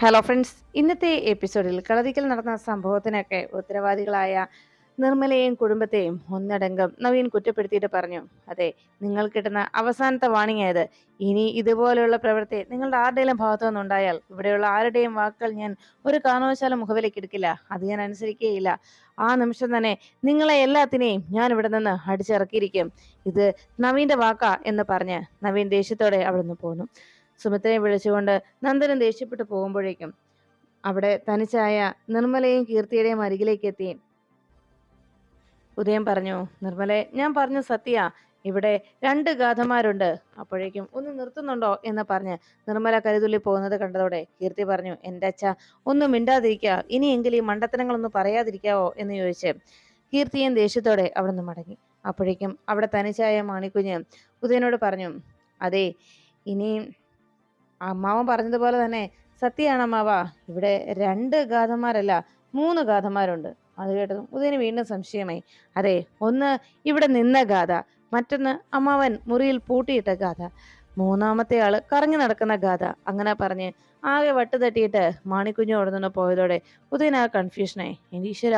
Hello friends ഇന്നത്തെ എപ്പിസോഡിൽ കളരിക്കൽ നടന്ന സംഭവത്തിനൊക്കെ ഉത്തരവാദികളായ നിർമ്മലയെയും കുടുംബത്തെയും ഒന്നടങ്കം നവീൻ കുറ്റപ്പെടുത്തിയിട്ട് പറഞ്ഞു. അതെ നിങ്ങൾ കിട്ടുന്ന അവസാനത്തെ വാണിംഗ് ആയത് ഇനി ഇതുപോലെയുള്ള പ്രവൃത്തി നിങ്ങളുടെ ആരുടെയും ഭാഗത്തു നിന്നുണ്ടായാൽ ഇവിടെയുള്ള ആരുടെയും വാക്കുകൾ ഞാൻ ഒരു കാരണവശാലും മുഖവിലേക്ക് എടുക്കില്ല. അത് ഞാൻ അനുസരിക്കുകയില്ല. ആ നിമിഷം തന്നെ നിങ്ങളെ എല്ലാത്തിനെയും ഞാൻ ഇവിടെ നിന്ന് അടിച്ചിറക്കിയിരിക്കും. ഇത് നവീന്റെ വാക്കാ എന്ന് പറഞ്ഞ് നവീൻ ദേഷ്യത്തോടെ അവിടെ നിന്ന് പോന്നു. സുമിത്രയെ വിളിച്ചുകൊണ്ട് നന്ദനൻ ദേഷ്യപ്പെട്ടു പോകുമ്പോഴേക്കും അവിടെ തനിച്ചായ നിർമ്മലയും കീർത്തിയുടെയും അരികിലേക്ക് എത്തി. ഉദയം പറഞ്ഞു നിർമ്മലെ ഞാൻ പറഞ്ഞു സത്യ ഇവിടെ രണ്ട് ഗാഥമാരുണ്ട് അപ്പോഴേക്കും ഒന്ന് നിർത്തുന്നുണ്ടോ എന്ന് പറഞ്ഞ് നിർമ്മല കരുതുള്ളി പോകുന്നത് കണ്ടതോടെ കീർത്തി പറഞ്ഞു എന്റെ അച്ഛ ഒന്നും മിണ്ടാതിരിക്കുക ഇനിയെങ്കിലും ഈ മണ്ടത്തനങ്ങളൊന്നും പറയാതിരിക്കാവോ? എന്ന് ചോദിച്ച് കീർത്തിയും ദേഷ്യത്തോടെ അവിടെ നിന്ന് മടങ്ങി. അപ്പോഴേക്കും അവിടെ തനിച്ചായ മാണിക്കുഞ്ഞ് ഉദയനോട് പറഞ്ഞു അതെ ഇനിയും അമ്മാവൻ പറഞ്ഞതുപോലെ തന്നെ സത്യമാണ് അമ്മാവ ഇവിടെ രണ്ട് ഗാഥന്മാരല്ല മൂന്ന് ഗാഥന്മാരുണ്ട് അത് കേട്ടതും ഉദയന് വീണ്ടും സംശയമായി അതെ ഒന്ന് ഇവിടെ നിന്ന ഗാഥ മറ്റൊന്ന് അമ്മാവൻ മുറിയിൽ പൂട്ടിയിട്ട ഗാഥ. മൂന്നാമത്തെ ആൾ കറങ്ങി നടക്കുന്ന ഗാഥ. അങ്ങനെ പറഞ്ഞ് ആകെ വട്ട് തട്ടിയിട്ട് മാണിക്കുഞ്ഞു അവിടെ നിന്ന് പോയതോടെ ഉദയൻ ആ കൺഫ്യൂഷനായി എന്റെ ഈശ്വര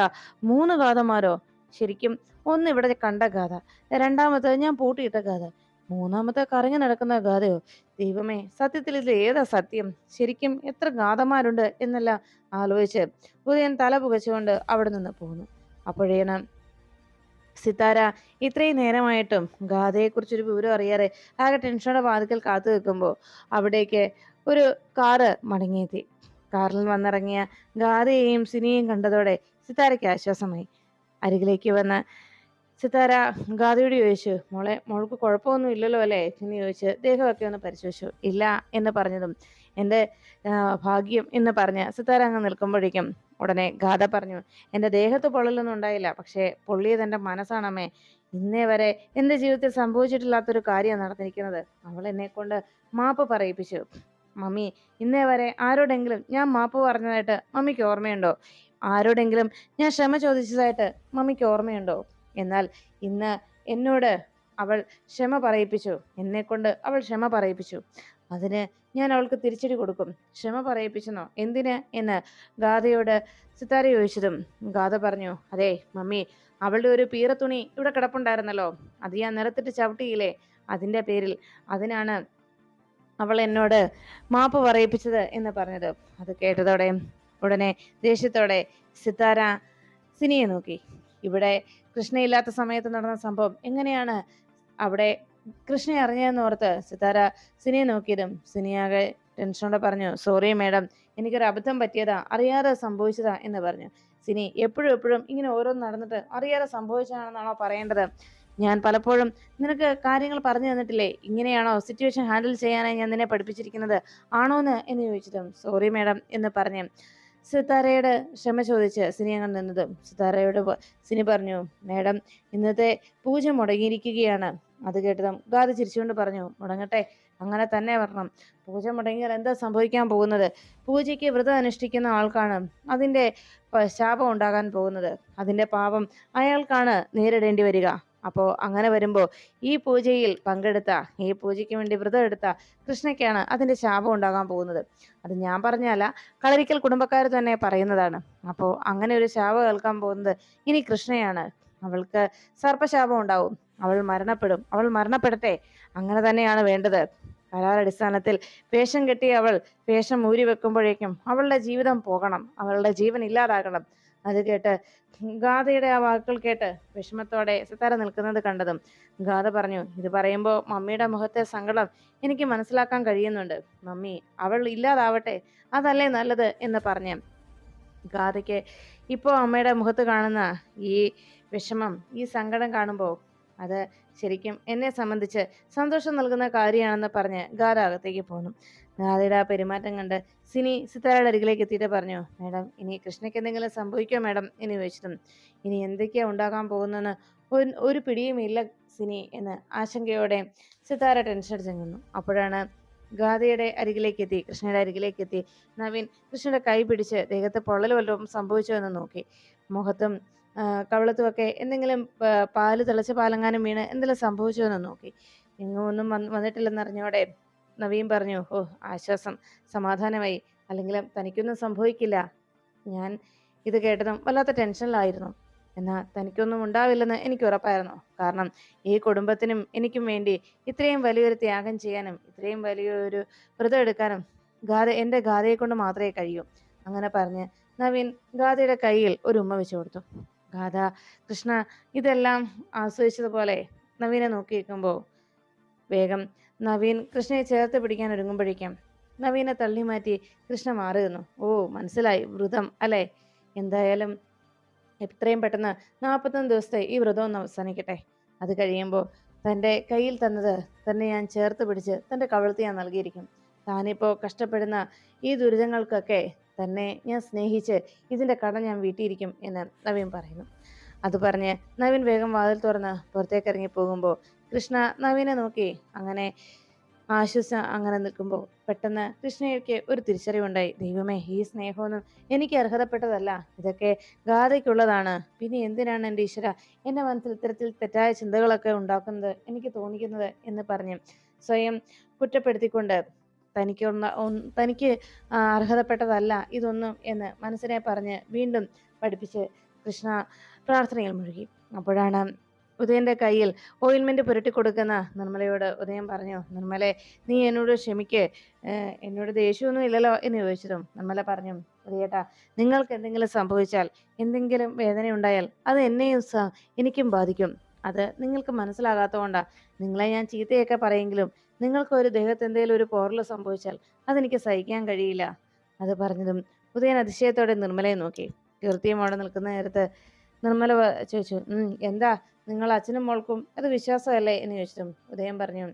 മൂന്ന് ഗാഥമാരോ ശരിക്കും ഒന്ന് ഇവിടെ കണ്ട ഗാഥ രണ്ടാമത്തെ ഞാൻ പൂട്ടിയിട്ട ഗാഥ. മൂന്നാമത്തെ കറങ്ങി നടക്കുന്ന ഗാഥയോ ദൈവമേ സത്യത്തിൽ ഇത് ഏതാ സത്യം? ശരിക്കും എത്ര ഗാഥമാരുണ്ട് എന്നെല്ലാം ആലോചിച്ച് ഉദയൻ തല പുകച്ചുകൊണ്ട് അവിടെ നിന്ന് പോന്നു. അപ്പോഴേണ് സിത്താര ഇത്രയും നേരമായിട്ടും ഗാഥയെക്കുറിച്ചൊരു വിവരം അറിയാതെ ആകെ ടെൻഷനോടെ വാതിക്കൽ കാത്തു നിൽക്കുമ്പോൾ അവിടേക്ക് ഒരു കാറ് മടങ്ങിയെത്തി. കാറിൽ വന്നിറങ്ങിയ ഗാഥയെയും സിനിയെയും കണ്ടതോടെ സിത്താരയ്ക്ക് ആശ്വാസമായി. അരികിലേക്ക് വന്ന് സിത്താര ഗാദിയോട് ചോദിച്ചു. മോളെ മോൾക്ക് കുഴപ്പമൊന്നും ഇല്ലല്ലോ അല്ലേ? എന്ന് ചോദിച്ച് ദേഹമൊക്കെ ഒന്ന് പരിശോധിച്ചു. ഇല്ല എന്ന് പറഞ്ഞതും എന്റെ ഭാഗ്യം എന്ന് പറഞ്ഞ് സിത്താര അങ്ങ് നിൽക്കുമ്പോഴേക്കും ഉടനെ ഗാഥ പറഞ്ഞു എന്റെ ദേഹത്ത് പൊള്ളലൊന്നും ഉണ്ടായില്ല. പക്ഷേ പൊള്ളിയത് എന്റെ മനസ്സാണമ്മേ. ഇന്നേ വരെ എന്റെ ജീവിതത്തിൽ സംഭവിച്ചിട്ടില്ലാത്തൊരു കാര്യം നടന്നിരിക്കുന്നത്. അവൾ എന്നെ കൊണ്ട് മാപ്പ് പറയിപ്പിച്ചു. മമ്മി ഇന്നേ വരെ ആരോടെങ്കിലും ഞാൻ മാപ്പ് പറഞ്ഞതായിട്ട് മമ്മിക്ക് ഓർമ്മയുണ്ടോ? ആരോടെങ്കിലും ഞാൻ ക്ഷമ ചോദിച്ചതായിട്ട് മമ്മിക്ക് ഓർമ്മയുണ്ടോ? എന്നാൽ ഇന്ന് എന്നോട് അവൾ ക്ഷമ പറയിപ്പിച്ചു. എന്നെ കൊണ്ട് അവൾ ക്ഷമ പറയിപ്പിച്ചു. അതിന് ഞാൻ അവൾക്ക് തിരിച്ചടി കൊടുക്കും. ക്ഷമ പറയിപ്പിച്ചെന്നോ? എന്തിന് എന്ന് ഗാഥയോട് സിത്താര ചോദിച്ചതും ഗാഥ പറഞ്ഞു അതെ മമ്മി അവളുടെ ഒരു പീറത്തുണി ഇവിടെ കിടപ്പുണ്ടായിരുന്നല്ലോ. അത് ഞാൻ നിറത്തിട്ട് ചവിട്ടിയില്ലേ? അതിന്റെ പേരിൽ അതിനാണ് അവൾ എന്നോട് മാപ്പ് പറയിപ്പിച്ചത് എന്ന് പറഞ്ഞത്. അത് കേട്ടതോടെ ഉടനെ ദേഷ്യത്തോടെ സിത്താര സിനിയെ നോക്കി. ഇവിടെ കൃഷ്ണയില്ലാത്ത സമയത്ത് നടന്ന സംഭവം എങ്ങനെയാണ് അവിടെ കൃഷ്ണയെ അറിഞ്ഞതെന്ന് ഓർത്ത് സിതാര സിനിയെ നോക്കിയതും സിനിയാകെ ടെൻഷനോടെ പറഞ്ഞു സോറി മേഡം എനിക്കൊരു അബദ്ധം പറ്റിയതാ അറിയാതെ സംഭവിച്ചതാ എന്ന് പറഞ്ഞു. സിനി എപ്പോഴും എപ്പോഴും ഇങ്ങനെ ഓരോന്ന് നടന്നിട്ട് അറിയാതെ സംഭവിച്ചതാണെന്നാണോ പറയേണ്ടത്? ഞാൻ പലപ്പോഴും നിനക്ക് കാര്യങ്ങൾ പറഞ്ഞു തന്നിട്ടില്ലേ? ഇങ്ങനെയാണോ സിറ്റുവേഷൻ ഹാൻഡിൽ ചെയ്യാനായി ഞാൻ നിന്നെ പഠിപ്പിച്ചിരിക്കുന്നത്? ആണോന്ന്? എന്ന് ചോദിച്ചതും സോറി മേഡം എന്ന് പറഞ്ഞു സിതാരയുടെ ക്ഷമ ചോദിച്ച് സിനി അങ്ങനെ നിന്നതും. സിതാരയോട് സിനി പറഞ്ഞു മേഡം ഇന്നത്തെ പൂജ മുടങ്ങിയിരിക്കുകയാണ്. അത് കേട്ടതും ഗാദി ചിരിച്ചുകൊണ്ട് പറഞ്ഞു മുടങ്ങട്ടെ അങ്ങനെ തന്നെ വരണം. പൂജ മുടങ്ങിയാൽ എന്താ സംഭവിക്കാൻ പോകുന്നത്? പൂജയ്ക്ക് വ്രതം അനുഷ്ഠിക്കുന്ന ആൾക്കാണ് അതിന്റെ ശാപം ഉണ്ടാകാൻ പോകുന്നത്. അതിന്റെ പാപം അയാൾക്കാണ് നേരിടേണ്ടി വരിക. അപ്പോൾ അങ്ങനെ വരുമ്പോൾ ഈ പൂജയിൽ പങ്കെടുത്ത ഈ പൂജയ്ക്ക് വേണ്ടി വ്രതം എടുത്ത കൃഷ്ണയ്ക്കാണ് അതിന്റെ ശാപം ഉണ്ടാകാൻ പോകുന്നത്. അത് ഞാൻ പറഞ്ഞല്ല കളരിക്കൽ കുടുംബക്കാർ തന്നെ പറയുന്നതാണ്. അപ്പോൾ അങ്ങനെ ഒരു ശാപം കേൾക്കാൻ പോകുന്നത് ഇനി കൃഷ്ണയാണ്. അവൾക്ക് സർപ്പശാപം ഉണ്ടാവും. അവൾ മരണപ്പെടും. അവൾ മരണപ്പെടട്ടെ. അങ്ങനെ തന്നെയാണ് വേണ്ടത്. കരാറടിസ്ഥാനത്തിൽ വേഷം കെട്ടി അവൾ വേഷം ഊരി വെക്കുമ്പോഴേക്കും അവളുടെ ജീവിതം പോകണം. അവളുടെ ജീവൻ ഇല്ലാതാകണം. അത് കേട്ട് ഗാഥയുടെ ആ വാക്കുകൾ കേട്ട് വിഷമത്തോടെ സിത്താര നിൽക്കുന്നത് കണ്ടതും ഗാഥ പറഞ്ഞു ഇത് പറയുമ്പോൾ മമ്മിയുടെ മുഖത്തെ സങ്കടം എനിക്ക് മനസ്സിലാക്കാൻ കഴിയുന്നുണ്ട്. മമ്മി അവൾ ഇല്ലാതാവട്ടെ അതല്ലേ നല്ലത് എന്ന് പറഞ്ഞു ഗാഥയ്ക്ക് ഇപ്പോൾ അമ്മയുടെ മുഖത്ത് കാണുന്ന ഈ വിഷമം ഈ സങ്കടം കാണുമ്പോൾ അത് ശരിക്കും എന്നെ സംബന്ധിച്ച് സന്തോഷം നൽകുന്ന കാര്യമാണെന്ന് പറഞ്ഞ് ഗാഥ അകത്തേക്ക് പോന്നു. ഗാഥയുടെ ആ പെരുമാറ്റം കണ്ട് സിനി സിത്താരയുടെ അരികിലേക്ക് എത്തിയിട്ട് പറഞ്ഞു മേഡം ഇനി കൃഷ്ണയ്ക്ക് എന്തെങ്കിലും സംഭവിക്കുമോ മേഡം? എന്ന് ചോദിച്ചതും ഇനി എന്തൊക്കെയാ ഉണ്ടാകാൻ പോകുന്നെന്ന് ഒരു പിടിയും പിടിയുമില്ല സിനി എന്ന് ആശങ്കയോടെ സിത്താര ടെൻഷൻ അടിച്ചു അപ്പോഴാണ് ഗാഥയുടെ അരികിലേക്ക് എത്തി കൃഷ്ണയുടെ അരികിലേക്ക് എത്തി. നവീൻ കൃഷ്ണയുടെ കൈ പിടിച്ച് ദേഹത്ത് പൊള്ളൽ വല്ലതും സംഭവിച്ചോ എന്ന് നോക്കി. മുഖത്തും കവളത്തുമൊക്കെ എന്തെങ്കിലും പാൽ തിളച്ച പാലങ്ങാനും വീണ് എന്തെങ്കിലും സംഭവിച്ചോ എന്ന് നോക്കി. എങ്ങും ഒന്നും വന്നിട്ടില്ലെന്നറിഞ്ഞോടെ നവീൻ പറഞ്ഞു ഓ ആശ്വാസം സമാധാനമായി. അല്ലെങ്കിൽ തനിക്കൊന്നും സംഭവിക്കില്ല. ഞാൻ ഇത് കേട്ടതും വല്ലാത്ത ടെൻഷനിലായിരുന്നു. എന്നാൽ തനിക്കൊന്നും ഉണ്ടാവില്ലെന്ന് എനിക്ക് ഉറപ്പായിരുന്നു. കാരണം ഈ കുടുംബത്തിനും എനിക്കും വേണ്ടി ഇത്രയും വലിയൊരു ത്യാഗം ചെയ്യാനും ഇത്രയും വലിയൊരു വ്രതം എടുക്കാനും ഗാഥ എന്റെ ഗാഥയെ കൊണ്ട് മാത്രമേ കഴിയൂ. അങ്ങനെ പറഞ്ഞ് നവീൻ ഗാഥയുടെ കയ്യിൽ ഒരു ഉമ്മ വെച്ചു കൊടുത്തു. ഗാഥ കൃഷ്ണ ഇതെല്ലാം ആസ്വദിച്ചതുപോലെ നവീനെ നോക്കി നിൽക്കുമ്പോൾ വേഗം നവീൻ കൃഷ്ണയെ ചേർത്ത് പിടിക്കാൻ ഒരുങ്ങുമ്പോഴേക്കും നവീനെ തള്ളി മാറ്റി കൃഷ്ണ മാറി നിന്നു. ഓ മനസ്സിലായി. വ്രതം അല്ലേ? എന്തായാലും എത്രയും പെട്ടെന്ന് നാൽപ്പത്തൊന്ന് ദിവസത്തെ ഈ വ്രതം ഒന്ന് അവസാനിക്കട്ടെ. അത് കഴിയുമ്പോൾ തന്റെ കയ്യിൽ തന്നത് തന്നെ ഞാൻ ചേർത്ത് പിടിച്ച് തന്റെ കവിളത്ത് ഞാൻ നൽകിയിരിക്കും. താനിപ്പോൾ കഷ്ടപ്പെടുന്ന ഈ ദുരിതങ്ങൾക്കൊക്കെ തന്നെ ഞാൻ സ്നേഹിച്ച് ഇതിന്റെ കട ഞാൻ വീട്ടിയിരിക്കും എന്ന് നവീൻ പറയുന്നു. അത് പറഞ്ഞ് നവീൻ വേഗം വാതിൽ തുറന്ന് പുറത്തേക്ക് ഇറങ്ങി പോകുമ്പോൾ കൃഷ്ണ നവീനെ നോക്കി അങ്ങനെ ആശ്വസ അങ്ങനെ നിൽക്കുമ്പോൾ പെട്ടെന്ന് കൃഷ്ണയ്ക്ക് ഒരു തിരിച്ചറിവുണ്ടായി. ദൈവമേ ഈ സ്നേഹമൊന്നും എനിക്ക് അർഹതപ്പെട്ടതല്ല. ഇതൊക്കെ ഗാഥയ്ക്കുള്ളതാണ്. പിന്നെ എന്തിനാണ് എന്റെ ഈശ്വര എന്റെ മനസ്സിൽ ഇത്തരത്തിൽ തെറ്റായ ചിന്തകളൊക്കെ ഉണ്ടാക്കുന്നത് എനിക്ക് തോന്നിക്കുന്നത്? എന്ന് പറഞ്ഞ് സ്വയം കുറ്റപ്പെടുത്തിക്കൊണ്ട് തനിക്ക് തനിക്ക് അർഹതപ്പെട്ടതല്ല ഇതൊന്നും എന്ന് മനസ്സിനെ പറഞ്ഞ് വീണ്ടും പഠിപ്പിച്ച് കൃഷ്ണ പ്രാർത്ഥനയിൽ മുഴുകി. അപ്പോഴാണ് ഉദയന്റെ കയ്യിൽ ഓയിൽമെന്റ് പുരട്ടി കൊടുക്കുന്ന നിർമ്മലയോട് ഉദയം പറഞ്ഞു നിർമ്മലെ നീ എന്നോട് ക്ഷമിക്ക്. എന്നോട് ദേഷ്യമൊന്നും ഇല്ലല്ലോ എന്ന് ചോദിച്ചതും നിർമ്മല പറഞ്ഞു ഉദയേട്ടാ നിങ്ങൾക്ക് എന്തെങ്കിലും സംഭവിച്ചാൽ എന്തെങ്കിലും വേദന ഉണ്ടായാൽ അത് എന്നെയും എനിക്കും ബാധിക്കും. അത് നിങ്ങൾക്ക് മനസ്സിലാകാത്തതുകൊണ്ടാണ് നിങ്ങളെ ഞാൻ ചീത്തയൊക്കെ പറയെങ്കിലും നിങ്ങൾക്ക് ഒരു ദേഹത്ത് എന്തെങ്കിലും ഒരു പോറൽ സംഭവിച്ചാൽ അതെനിക്ക് സഹിക്കാൻ കഴിയില്ല. അത് പറഞ്ഞതും ഉദയൻ അതിശയത്തോടെ നിർമ്മലയെ നോക്കി. കീർത്തിയും അവിടെ നിൽക്കുന്ന നേരത്ത് നിർമ്മല ചോദിച്ചു എന്താ? നിങ്ങൾ അച്ഛനും മോൾക്കും അത് വിശ്വാസമല്ലേ എന്ന് ചോദിച്ചു ഉദയം പറഞ്ഞു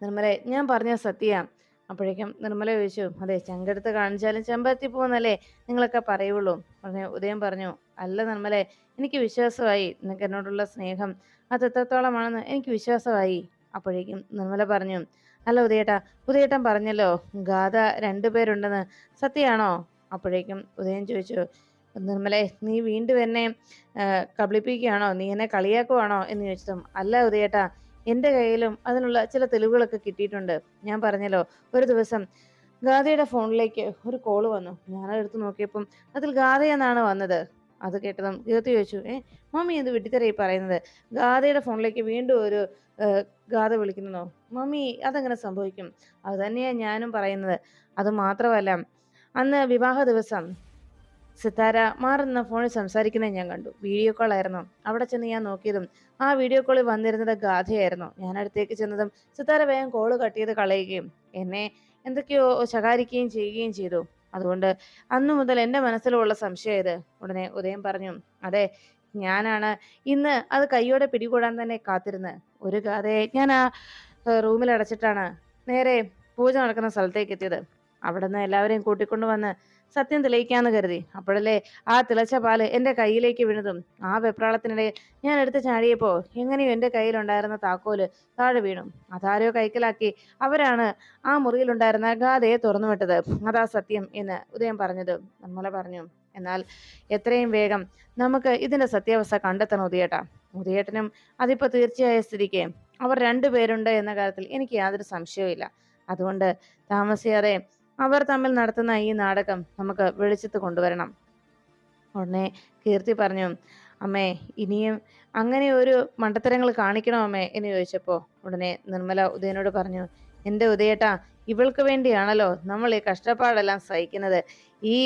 നിർമ്മലെ ഞാൻ പറഞ്ഞ സത്യ. അപ്പോഴേക്കും നിർമ്മല ചോദിച്ചു അതെ ചങ്കെടുത്ത് കാണിച്ചാലും ചെമ്പത്തി പോകുന്നല്ലേ നിങ്ങളൊക്കെ പറയുള്ളൂ. പറഞ്ഞു ഉദയം പറഞ്ഞു അല്ല നിർമ്മലെ എനിക്ക് വിശ്വാസമായി നിങ്ങൾക്ക് എന്നോടുള്ള സ്നേഹം അത് എത്രത്തോളമാണെന്ന് എനിക്ക് വിശ്വാസമായി. അപ്പോഴേക്കും നിർമ്മല പറഞ്ഞു അല്ല ഉദയേട്ടാ ഉദയേട്ടൻ പറഞ്ഞല്ലോ ഗാഥ രണ്ടുപേരുണ്ടെന്ന് സത്യമാണോ അപ്പോഴേക്കും ഉദയം ചോദിച്ചു നിർമ്മലേ നീ വീണ്ടും എന്നെ കബളിപ്പിക്കുകയാണോ? നീ എന്നെ കളിയാക്കുവാണോ? എന്ന് ചോദിച്ചതും അല്ല ഉദയേട്ടാ എന്റെ കയ്യിലും അതിനുള്ള ചില തെളിവുകളൊക്കെ കിട്ടിയിട്ടുണ്ട്. ഞാൻ പറഞ്ഞല്ലോ ഒരു ദിവസം ഗാഥയുടെ ഫോണിലേക്ക് ഒരു കോൾ വന്നു. ഞാൻ എടുത്ത് നോക്കിയപ്പം അതിൽ ഗാഥ എന്നാണ് വന്നത്. അത് കേട്ടതും കീർത്തി ചോദിച്ചു ഏ മമ്മി എന്ത് വിട്ടിത്തരയി പറയുന്നത്? ഗാഥയുടെ ഫോണിലേക്ക് വീണ്ടും ഒരു ഗാഥ വിളിക്കുന്നതോ മമ്മി അതെങ്ങനെ സംഭവിക്കും? അത് തന്നെയാണ് ഞാനും പറയുന്നത്. അത് മാത്രമല്ല അന്ന് വിവാഹ ദിവസം സിത്താര മാറുന്ന ഫോണിൽ സംസാരിക്കുന്നത് ഞാൻ കണ്ടു. വീഡിയോ കോൾ ആയിരുന്നു. അവിടെ ചെന്ന് ഞാൻ നോക്കിയതും ആ വീഡിയോ കോളിൽ വന്നിരുന്നത് ഗാഥയായിരുന്നു. ഞാൻ അടുത്തേക്ക് ചെന്നതും സിത്താര വേഗം കോൾ കട്ടിയത് കളയുകയും എന്നെ എന്തൊക്കെയോ ശകാരിക്കുകയും ചെയ്യുകയും ചെയ്തു. അതുകൊണ്ട് അന്നു മുതൽ എന്റെ മനസ്സിലുള്ള സംശയം ഇത്. ഉടനെ ഉദയം പറഞ്ഞു അതെ ഞാനാണ് ഇന്ന് അത് കൈയോടെ പിടികൂടാൻ തന്നെ കാത്തിരുന്ന്. ഒരു ഗാഥയെ ഞാൻ ആ റൂമിൽ അടച്ചിട്ടാണ് നേരെ പൂജ നടക്കുന്ന സ്ഥലത്തേക്ക് എത്തിയത്. അവിടുന്ന് എല്ലാവരെയും കൂട്ടിക്കൊണ്ടു വന്ന് സത്യം തെളിയിക്കാന്ന് കരുതി. അപ്പോഴല്ലേ ആ തിളച്ച പാൽ എന്റെ കയ്യിലേക്ക് വീണതും. ആ വെപ്രാളത്തിനിടെ ഞാൻ എടുത്ത് ചാടിയപ്പോൾ എങ്ങനെയോ എന്റെ കയ്യിലുണ്ടായിരുന്ന താക്കോൽ താഴെ വീണു. അതാരോ കൈക്കലാക്കി അവരാണ് ആ മുറിയിലുണ്ടായിരുന്ന ഗാഥയെ തുറന്നു വിട്ടത്. അതാ സത്യം എന്ന് ഉദയം പറഞ്ഞത്. നമ്മളെ പറഞ്ഞു എന്നാൽ എത്രയും വേഗം നമുക്ക് ഇതിന്റെ സത്യാവസ്ഥ കണ്ടെത്തണം ഉദയേട്ടാ. ഉദയേട്ടനും അതിപ്പോ തീർച്ചയായ സ്ഥിതിക്ക്. അവർ രണ്ടുപേരുണ്ട് എന്ന കാര്യത്തിൽ എനിക്ക് യാതൊരു സംശയവും അതുകൊണ്ട് താമസിയാതെ അവർ തമ്മിൽ നടത്തുന്ന ഈ നാടകം നമുക്ക് വെളിച്ചത്ത് കൊണ്ടുവരണം. ഉടനെ കീർത്തി പറഞ്ഞു അമ്മേ ഇനിയും അങ്ങനെ ഒരു മണ്ടത്തരങ്ങൾ കാണിക്കണോ അമ്മേ? എന്ന് ചോദിച്ചപ്പോൾ ഉടനെ നിർമ്മല ഉദയനോട് പറഞ്ഞു എന്റെ ഉദയേട്ടാ ഇവൾക്ക് വേണ്ടിയാണല്ലോ നമ്മൾ ഈ കഷ്ടപ്പാടെല്ലാം സഹിക്കുന്നത്. ഈ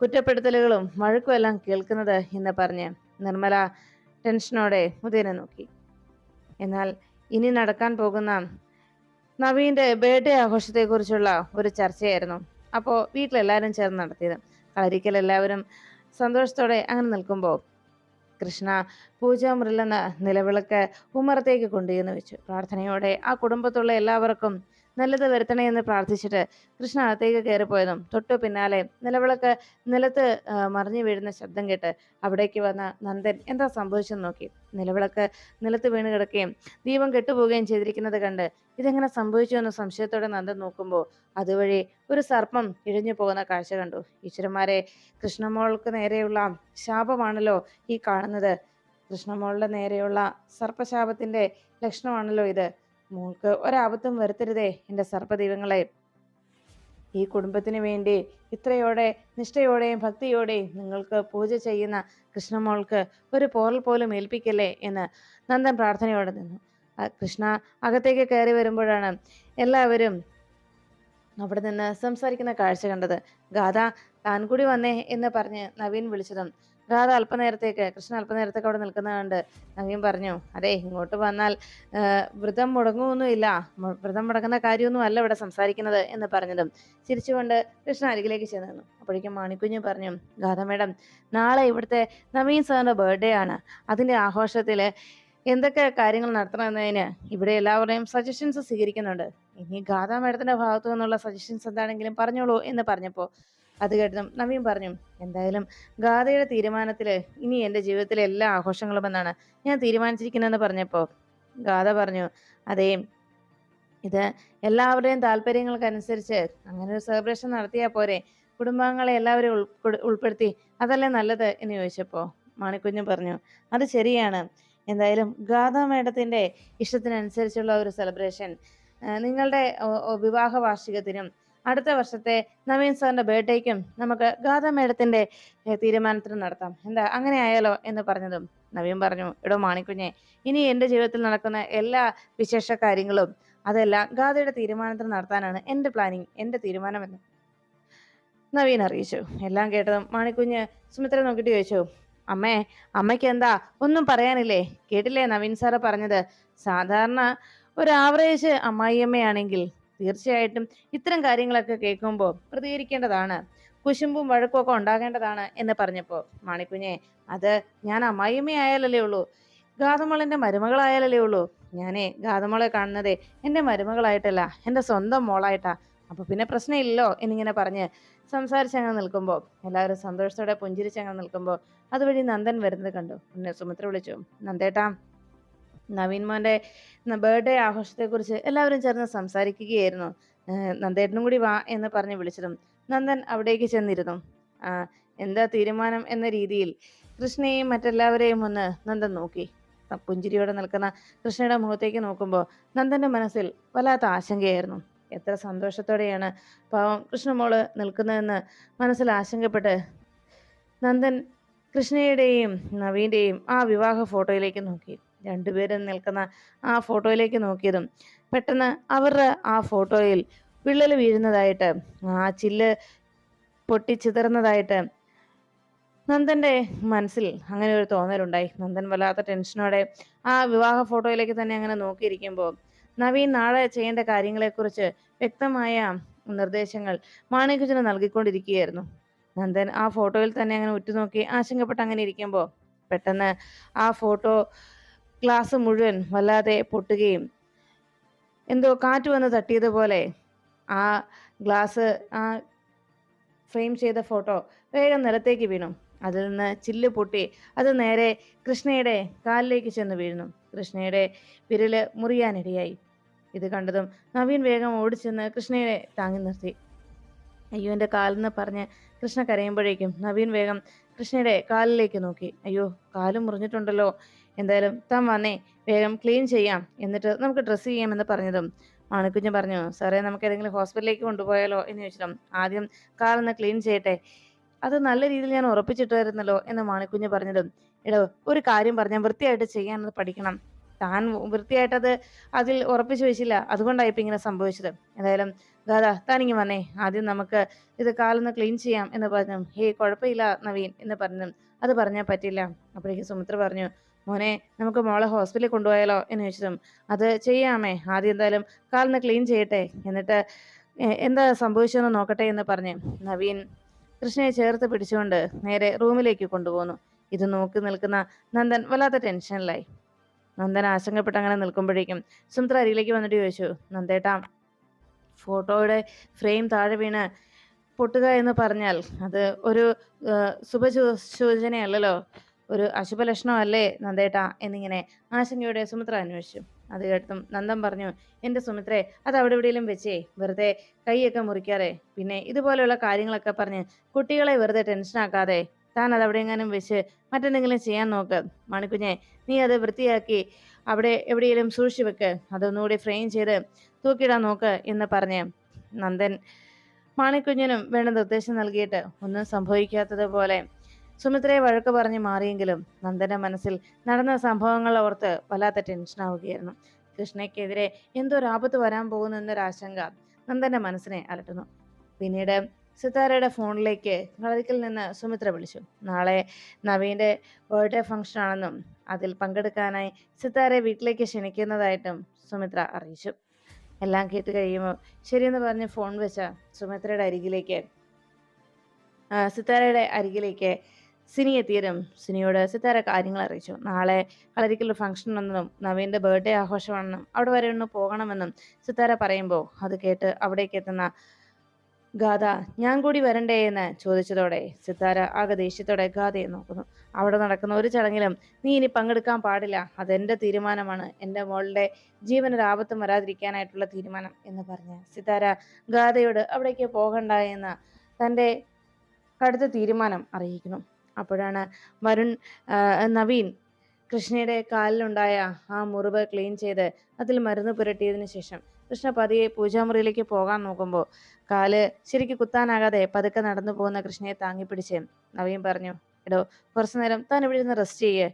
കുറ്റപ്പെടുത്തലുകളും വഴക്കും എല്ലാം കേൾക്കുന്നത് എന്ന് പറഞ്ഞ് നിർമ്മല ടെൻഷനോടെ ഉദയനെ നോക്കി. എന്നാൽ ഇനി നടക്കാൻ പോകുന്ന നവീന്റെ ബർത്ത്ഡേ ആഘോഷത്തെക്കുറിച്ചുള്ള ഒരു ചർച്ചയായിരുന്നു. അപ്പോൾ വീട്ടിലെല്ലാവരും ചേർന്ന് നടത്തിയത്. കളരിക്കൽ എല്ലാവരും സന്തോഷത്തോടെ അങ്ങനെ നിൽക്കുമ്പോൾ കൃഷ്ണ പൂജാമുറിലെന്ന നിലവിളക്ക് ഉമ്മറത്തേക്ക് കൊണ്ടുചെന്ന് വെച്ചു. പ്രാർത്ഥനയോടെ ആ കുടുംബത്തുള്ള എല്ലാവർക്കും നല്ലത് വരുത്തണേ എന്ന് പ്രാർത്ഥിച്ചിട്ട് കൃഷ്ണ അകത്തേക്ക് കയറിപ്പോയതും തൊട്ടു പിന്നാലെ നിലവിളക്ക് നിലത്ത് മറിഞ്ഞു വീഴുന്ന ശബ്ദം കേട്ട് അവിടേക്ക് വന്ന നന്ദൻ എന്താ സംഭവിച്ചെന്ന് നോക്കി. നിലവിളക്ക് നിലത്ത് വീണ് കിടക്കുകയും ദീപം കെട്ടുപോവുകയും ചെയ്തിരിക്കുന്നത് കണ്ട് ഇതെങ്ങനെ സംഭവിച്ചു എന്ന് സംശയത്തോടെ നന്ദൻ നോക്കുമ്പോൾ അതുവഴി ഒരു സർപ്പം ഇഴഞ്ഞു പോകുന്ന കാഴ്ച കണ്ടു. ഈശ്വരന്മാരെ കൃഷ്ണമോൾക്ക് നേരെയുള്ള ശാപമാണല്ലോ ഈ കാണുന്നത്. കൃഷ്ണമോളുടെ നേരെയുള്ള സർപ്പശാപത്തിന്റെ ലക്ഷണമാണല്ലോ ഇത്. മോൾക്ക് ഒരാപത്തും വരുത്തരുതേ എന്റെ സർപ്പദൈവങ്ങളെ. ഈ കുടുംബത്തിന് വേണ്ടി ഇത്രയോടെ നിഷ്ഠയോടെയും ഭക്തിയോടെയും നിങ്ങൾക്ക് പൂജ ചെയ്യുന്ന കൃഷ്ണമോൾക്ക് ഒരു പോറൽ പോലും ഏൽപ്പിക്കല്ലേ എന്ന് നന്ദൻ പ്രാർത്ഥനയോടെ നിന്നു. കൃഷ്ണ അകത്തേക്ക് കയറി വരുമ്പോഴാണ് എല്ലാവരും അവിടെ നിന്ന് സംസാരിക്കുന്ന കാഴ്ച കണ്ടത്. ഗാഥ താൻ കൂടി വന്നേ എന്ന് പറഞ്ഞ് നവീൻ വിളിച്ചതും ഗാഥ അല്പനേരത്തേക്ക് കൃഷ്ണൻ അല്പനേരത്തേക്ക് അവിടെ നിൽക്കുന്ന കണ്ട് നവീൻ പറഞ്ഞു അതെ ഇങ്ങോട്ട് വന്നാൽ വ്രതം മുടങ്ങുമൊന്നുമില്ല വ്രതം മുടങ്ങുന്ന കാര്യമൊന്നും അല്ല ഇവിടെ സംസാരിക്കുന്നത് എന്ന് പറഞ്ഞതും ചിരിച്ചുകൊണ്ട് കൃഷ്ണ അരികിലേക്ക് ചെന്ന് നിന്നു. അപ്പോഴേക്കും മാണിക്കുഞ്ഞ് പറഞ്ഞു ഗാഥ മേഡം നാളെ ഇവിടുത്തെ നവീൻ സാറിന്റെ ബർത്ത്ഡേ ആണ്. അതിന്റെ ആഘോഷത്തിൽ എന്തൊക്കെ കാര്യങ്ങൾ നടത്തണമെന്നതിന് ഇവിടെ എല്ലാവരുടെയും സജഷൻസ് സ്വീകരിക്കുന്നുണ്ട്. ഇനി ഗാഥ മേഡത്തിന്റെ ഭാഗത്തു നിന്നുള്ള സജഷൻസ് എന്താണെങ്കിലും പറഞ്ഞോളൂ എന്ന് പറഞ്ഞപ്പോൾ അത് കേട്ടതും നവീൻ പറഞ്ഞു എന്തായാലും ഗാഥയുടെ തീരുമാനത്തിൽ ഇനി എന്റെ ജീവിതത്തിലെ എല്ലാ ആഘോഷങ്ങളും എന്നാണ് ഞാൻ തീരുമാനിച്ചിരിക്കുന്നതെന്ന് പറഞ്ഞപ്പോൾ ഗാഥ പറഞ്ഞു അതേ ഇത് എല്ലാവരുടെയും താല്പര്യങ്ങൾക്കനുസരിച്ച് അങ്ങനെ ഒരു സെലിബ്രേഷൻ നടത്തിയാൽ പോരെ കുടുംബാംഗങ്ങളെ എല്ലാവരും ഉൾപ്പെടു ഉൾപ്പെടുത്തി അതല്ലേ നല്ലത്? എന്ന് ചോദിച്ചപ്പോൾ മാണിക്കുഞ്ഞ് പറഞ്ഞു അത് ശരിയാണ്. എന്തായാലും ഗാഥ മേഡത്തിന്റെ ഇഷ്ടത്തിനനുസരിച്ചുള്ള ഒരു സെലിബ്രേഷൻ നിങ്ങളുടെ വിവാഹ വാർഷികത്തിനും അടുത്ത വർഷത്തെ നവീൻ സാറിന്റെ ബർത്ത്ഡേക്കും നമുക്ക് ഗാഥ മേഡത്തിന്റെ തീരുമാനത്തിന് നടത്താം. എന്താ അങ്ങനെ ആയാലോ എന്ന് പറഞ്ഞതും നവീൻ പറഞ്ഞു എടോ മാണിക്കുഞ്ഞെ ഇനി എന്റെ ജീവിതത്തിൽ നടക്കുന്ന എല്ലാ വിശേഷ കാര്യങ്ങളും അതെല്ലാം ഗാഥയുടെ തീരുമാനത്തിന് നടത്താനാണ് എന്റെ പ്ലാനിങ് എന്റെ തീരുമാനമെന്ന്. നവീൻ അറിയിച്ചു. എല്ലാം കേട്ടതും മാണിക്കുഞ്ഞ് സുമിത്ര നോക്കിയിട്ട് ചോദിച്ചു അമ്മേ അമ്മയ്ക്ക് എന്താ? ഒന്നും പറയാനില്ലേ? കേട്ടില്ലേ നവീൻ സാറ് പറഞ്ഞത്? സാധാരണ ഒരു ആവറേജ് അമ്മായിയമ്മയാണെങ്കിൽ തീർച്ചയായിട്ടും ഇത്തരം കാര്യങ്ങളൊക്കെ കേൾക്കുമ്പോൾ പ്രതികരിക്കേണ്ടതാണ്. കുശുമ്പും വഴക്കും ഒക്കെ ഉണ്ടാകേണ്ടതാണ് എന്ന് പറഞ്ഞപ്പോൾ മാണിക്കുഞ്ഞെ അത് ഞാൻ അമ്മായിയമ്മയായാലല്ലേ ഉള്ളൂ. ഗാതമോളെന്റെ മരുമകളായാലല്ലേ ഉള്ളൂ. ഞാനേ ഗാതമോളെ കാണുന്നതേ എന്റെ മരുമകളായിട്ടല്ല എന്റെ സ്വന്തം മോളായിട്ടാ. അപ്പൊ പിന്നെ പ്രശ്നമില്ലല്ലോ എന്നിങ്ങനെ പറഞ്ഞ് സംസാരിച്ചങ്ങ് നിൽക്കുമ്പോൾ എല്ലാവരും സന്തോഷത്തോടെ പുഞ്ചിരിച്ചങ്ങ് നിൽക്കുമ്പോൾ അതുവഴി നന്ദൻ വരുന്നത് കണ്ടു. പിന്നെ സുമിത്ര വിളിച്ചു. നന്ദേട്ടാ. നവീൻ മോന്റെ ബർത്ത്ഡേ ആഘോഷത്തെക്കുറിച്ച് എല്ലാവരും ചേർന്ന് സംസാരിക്കുകയായിരുന്നു. നന്ദേട്ടനും കൂടി വാ എന്ന് പറഞ്ഞ് വിളിച്ചതും നന്ദൻ അവിടേക്ക് ചെന്നിരുന്നു. എന്താ തീരുമാനം എന്ന രീതിയിൽ കൃഷ്ണയെയും മറ്റെല്ലാവരെയും ഒന്ന് നന്ദൻ നോക്കി. പുഞ്ചിരിയോടെ നിൽക്കുന്ന കൃഷ്ണയുടെ മുഖത്തേക്ക് നോക്കുമ്പോൾ നന്ദന്റെ മനസ്സിൽ വല്ലാത്ത ആശങ്കയായിരുന്നു. എത്ര സന്തോഷത്തോടെയാണ് പാവം കൃഷ്ണമോൾ നിൽക്കുന്നതെന്ന് മനസ്സിൽ ആശങ്കപ്പെട്ട് നന്ദൻ കൃഷ്ണയുടെയും നവീന്റെയും ആ വിവാഹ ഫോട്ടോയിലേക്ക് നോക്കി. രണ്ടുപേരും നിൽക്കുന്ന ആ ഫോട്ടോയിലേക്ക് നോക്കിയതും പെട്ടെന്ന് അവരുടെ ആ ഫോട്ടോയിൽ വിള്ളൽ വീഴുന്നതായിട്ട് ആ ചില്ല് പൊട്ടിച്ചിതറുന്നതായിട്ട് നന്ദന്റെ മനസ്സിൽ അങ്ങനെ ഒരു തോന്നലുണ്ടായി. നന്ദൻ വല്ലാത്ത ടെൻഷനോടെ ആ വിവാഹ ഫോട്ടോയിലേക്ക് തന്നെ അങ്ങനെ നോക്കിയിരിക്കുമ്പോൾ നവീൻ നാളെ ചെയ്യേണ്ട കാര്യങ്ങളെക്കുറിച്ച് വ്യക്തമായ നിർദ്ദേശങ്ങൾ മാണികുജന് നൽകിക്കൊണ്ടിരിക്കുകയായിരുന്നു. നന്ദൻ ആ ഫോട്ടോയിൽ തന്നെ അങ്ങനെ ഉറ്റുനോക്കി ആശങ്കപ്പെട്ട് അങ്ങനെ ഇരിക്കുമ്പോൾ പെട്ടെന്ന് ആ ഫോട്ടോ ഗ്ലാസ് മുഴുവൻ വല്ലാതെ പൊട്ടുകയും എന്തോ കാറ്റ് വന്ന് തട്ടിയതുപോലെ ആ ഗ്ലാസ് ആ ഫ്രെയിം ചെയ്ത ഫോട്ടോ വേഗം നിലത്തേക്ക് വീണു. അതിൽ നിന്ന് ചില്ല് പൊട്ടി അത് നേരെ കൃഷ്ണയുടെ കാലിലേക്ക് ചെന്ന് വീഴുന്നു. കൃഷ്ണയുടെ വിരൽ മുറിയാനിടയായി. ഇത് കണ്ടതും നവീൻ വേഗം ഓടിച്ചെന്ന് കൃഷ്ണയെ താങ്ങി നിർത്തി. അയ്യോ എന്റെ കാലെന്ന് പറഞ്ഞ് കൃഷ്ണ കരയുമ്പോഴേക്കും നവീൻ വേഗം കൃഷ്ണയുടെ കാലിലേക്ക് നോക്കി. അയ്യോ കാലും മുറിഞ്ഞിട്ടുണ്ടല്ലോ. എന്തായാലും താൻ വന്നേ വേഗം ക്ലീൻ ചെയ്യാം. എന്നിട്ട് നമുക്ക് ഡ്രസ്സ് ചെയ്യാമെന്ന് പറഞ്ഞതും മാണിക്കുഞ്ഞ് പറഞ്ഞു സാറേ നമുക്ക് ഏതെങ്കിലും ഹോസ്പിറ്റലിലേക്ക് കൊണ്ടുപോയാലോ? എന്ന് ചോദിച്ചിട്ടും ആദ്യം കാർ ഒന്ന് ക്ലീൻ ചെയ്യട്ടെ. അത് നല്ല രീതിയിൽ ഞാൻ ഉറപ്പിച്ചിട്ടായിരുന്നല്ലോ എന്ന് മാണിക്കുഞ്ഞ് പറഞ്ഞതും. എടോ ഒരു കാര്യം പറഞ്ഞാൽ വൃത്തിയായിട്ട് ചെയ്യാനത് പഠിക്കണം. താൻ വൃത്തിയായിട്ടത് അതിൽ ഉറപ്പിച്ചു വെച്ചില്ല. അതുകൊണ്ടാണ് ഇപ്പം ഇങ്ങനെ സംഭവിച്ചത്. എന്തായാലും ദാദാ താനിങ്ങി വന്നേ. ആദ്യം നമുക്ക് ഇത് കാലൊന്ന് ക്ലീൻ ചെയ്യാം എന്ന് പറഞ്ഞു. ഹേ കുഴപ്പമില്ല നവീൻ എന്ന് പറഞ്ഞു അത് പറഞ്ഞാൽ പറ്റില്ല അപ്പോഴേക്ക് സുമിത്ര പറഞ്ഞു മോനെ നമുക്ക് മോളെ ഹോസ്പിറ്റലിൽ കൊണ്ടുപോയാലോ എന്ന് ചോദിച്ചതും അത് ചെയ്യാമേ ആദ്യം എന്തായാലും കാലിന് ക്ലീൻ ചെയ്യട്ടെ എന്നിട്ട് എന്താ സംഭവിച്ചതെന്ന് നോക്കട്ടെ എന്ന് പറഞ്ഞ് നവീൻ കൃഷ്ണയെ ചേർത്ത് പിടിച്ചുകൊണ്ട് നേരെ റൂമിലേക്ക് കൊണ്ടുപോകുന്നു ഇത് നോക്കി നിൽക്കുന്ന നന്ദൻ വല്ലാത്ത ടെൻഷനിലായി. നന്ദൻ ആശങ്കപ്പെട്ട് അങ്ങനെ നിൽക്കുമ്പോഴേക്കും സുമിത്ര അരികിലേക്ക് വന്നിട്ട് ചോദിച്ചു നന്ദേട്ടാ ഫോട്ടോയുടെ ഫ്രെയിം താഴെ വീണ് പൊട്ടുക എന്ന് പറഞ്ഞാൽ അത് ഒരു ശുഭസൂചനയല്ലല്ലോ ഒരു അശുഭലക്ഷണമല്ലേ നന്ദേട്ടാ എന്നിങ്ങനെ ആശങ്കയോടെ സുമിത്ര അന്വേഷിച്ചു. അത് കേട്ടും നന്ദൻ പറഞ്ഞു എന്റെ സുമിത്രേ അത് അവിടെ എവിടെയെങ്കിലും വെച്ചേ വെറുതെ കൈയൊക്കെ മുറിക്കാതെ. പിന്നെ ഇതുപോലെയുള്ള കാര്യങ്ങളൊക്കെ പറഞ്ഞ് കുട്ടികളെ വെറുതെ ടെൻഷനാക്കാതെ താൻ അത് അവിടെയെങ്ങാനും വെച്ച് മറ്റെന്തെങ്കിലും ചെയ്യാൻ നോക്ക്. മണിക്കുഞ്ഞെ നീ അത് വൃത്തിയാക്കി അവിടെ എവിടെയെങ്കിലും സൂക്ഷിച്ചു വെക്ക്. അതൊന്നുകൂടി ഫ്രെയിം ചെയ്ത് തൂക്കിയിടാൻ നോക്ക് എന്ന് പറഞ്ഞ് നന്ദൻ മാണിക്കുഞ്ഞിനും വേണ്ട നിർദ്ദേശം നൽകിയിട്ട് ഒന്നും സംഭവിക്കാത്തതുപോലെ സുമിത്രയെ വഴക്ക് പറഞ്ഞ് മാറിയെങ്കിലും നന്ദന്റെ മനസ്സിൽ നടന്ന സംഭവങ്ങൾ ഓർത്ത് വല്ലാത്ത ടെൻഷനാവുകയായിരുന്നു കൃഷ്ണയ്ക്കെതിരെ എന്തോ ആപത്ത് വരാൻ പോകുന്നു എന്നൊരാശങ്ക നന്ദന്റെ മനസ്സിനെ അലട്ടുന്നു. പിന്നീട് സിത്താരയുടെ ഫോണിലേക്ക് കളരിക്കൽ നിന്ന് സുമിത്ര വിളിച്ചു. നാളെ നവീന്റെ ബർത്ത്ഡേ ഫംഗ്ഷൻ ആണെന്നും അതിൽ പങ്കെടുക്കാനായി സിത്താരയെ വീട്ടിലേക്ക് ക്ഷണിക്കുന്നതായിട്ടും സുമിത്ര അറിയിച്ചു. എല്ലാം കേട്ട് കഴിയുമ്പോൾ ശരിയെന്ന് പറഞ്ഞ് ഫോൺ വെച്ച സുമിത്രയുടെ അരികിലേക്ക് സിതാരയുടെ അരികിലേക്ക് സിനി എത്തിയതും സിനിയോട് സിത്താര കാര്യങ്ങൾ അറിയിച്ചു. നാളെ കളരിക്കൽ ഫംഗ്ഷൻ ഉണ്ടെന്നും നവീന്റെ ബർത്ത്ഡേ ആഘോഷമാണെന്നും അവിടെ വരെ ഒന്ന് പോകണമെന്നും സിത്താര പറയുമ്പോൾ അത് കേട്ട് അവിടേക്ക് എത്തുന്ന ഗാഥ ഞാൻ കൂടി വരണ്ടേ? എന്ന് ചോദിച്ചതോടെ സിത്താര ആകെ ദേഷ്യത്തോടെ ഗാഥയെ നോക്കുന്നു. അവിടെ നടക്കുന്ന ഒരു ചടങ്ങിലും നീ ഇനി പങ്കെടുക്കാൻ പാടില്ല. അതെന്റെ തീരുമാനമാണ്. എന്റെ മോളുടെ ജീവനൊരു ആപത്തും വരാതിരിക്കാനായിട്ടുള്ള തീരുമാനം എന്ന് പറഞ്ഞ് സിത്താര ഗാഥയോട് അവിടേക്ക് പോകണ്ട എന്ന് തന്റെ കടുത്ത തീരുമാനം അറിയിക്കുന്നു. അപ്പോഴാണ് വരുൺ നവീൻ കൃഷ്ണയുടെ കാലിലുണ്ടായ ആ മുറിവ് ക്ലീൻ ചെയ്ത് അതിൽ മരുന്ന് പുരട്ടിയതിനു ശേഷം കൃഷ്ണ പതിയെ പൂജാമുറിയിലേക്ക് പോകാൻ നോക്കുമ്പോൾ കാൽ ശരിക്ക് കുത്താനാകാതെ പതുക്കെ നടന്നു പോകുന്ന കൃഷ്ണയെ താങ്ങിപ്പിടിച്ച് നവീൻ പറഞ്ഞു എടോ കുറച്ചു നേരം താൻ ഇവിടെ ഇരുന്ന് റെസ്റ്റ് ചെയ്യേ.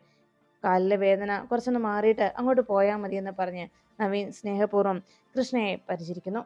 കാലിലെ വേദന കുറച്ചൊന്ന് മാറിയിട്ട് അങ്ങോട്ട് പോയാൽ മതിയെന്ന് പറഞ്ഞ് നവീൻ സ്നേഹപൂർവം കൃഷ്ണയെ പരിചരിക്കുന്നു.